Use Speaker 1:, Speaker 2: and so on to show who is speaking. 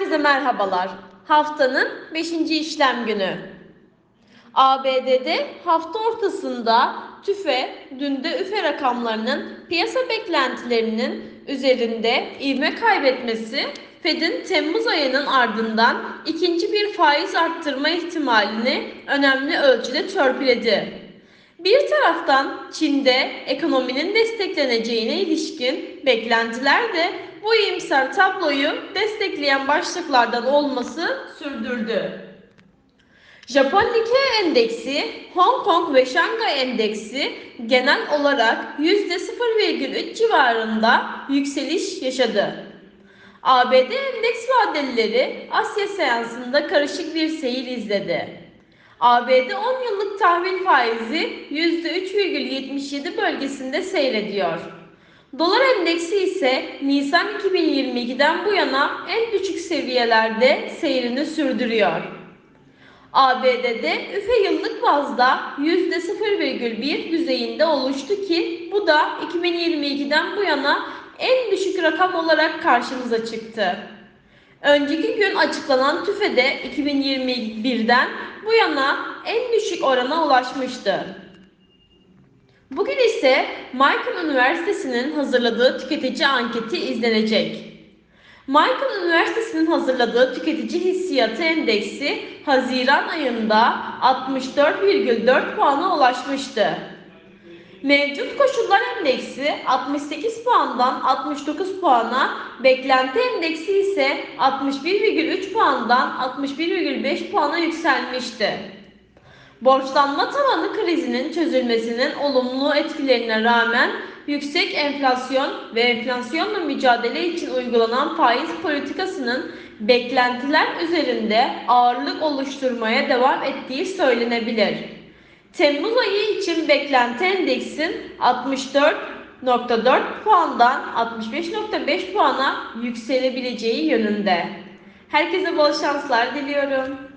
Speaker 1: Herkese merhabalar. Haftanın 5. işlem günü. ABD'de hafta ortasında tüfe, dünde üfe rakamlarının piyasa beklentilerinin üzerinde ivme kaybetmesi Fed'in Temmuz ayının ardından ikinci bir faiz arttırma ihtimalini önemli ölçüde törpüledi. Bir taraftan Çin'de ekonominin destekleneceğine ilişkin beklentiler de bu iyimser tabloyu destekleyen başlıklardan olması sürdürdü. Japon Nikkei endeksi, Hong Kong ve Şangay endeksi genel olarak %0,3 civarında yükseliş yaşadı. ABD endeks vadelileri Asya seansında karışık bir seyir izledi. ABD 10 yıllık tahvil faizi %3,77 bölgesinde seyrediyor. Dolar endeksi ise Nisan 2022'den bu yana en düşük seviyelerde seyrini sürdürüyor. ABD'de üfe yıllık bazda %0,1 düzeyinde oluştu ki bu da 2022'den bu yana en düşük rakam olarak karşımıza çıktı. Önceki gün açıklanan tüfede 2021'den bu yana en düşük orana ulaşmıştı. Bugün ise Michael Üniversitesi'nin hazırladığı tüketici anketi izlenecek. Michael Üniversitesi'nin hazırladığı tüketici hissiyatı endeksi Haziran ayında 64,4 puana ulaşmıştı. Mevcut koşullar endeksi 68 puandan 69 puana, beklenti endeksi ise 61,3 puandan 61,5 puana yükselmişti. Borçlanma tavanı krizinin çözülmesinin olumlu etkilerine rağmen yüksek enflasyon ve enflasyonla mücadele için uygulanan faiz politikasının beklentiler üzerinde ağırlık oluşturmaya devam ettiği söylenebilir. Temmuz ayı için beklenti endeksin 64.4 puandan 65.5 puana yükselebileceği yönünde. Herkese bol şanslar diliyorum.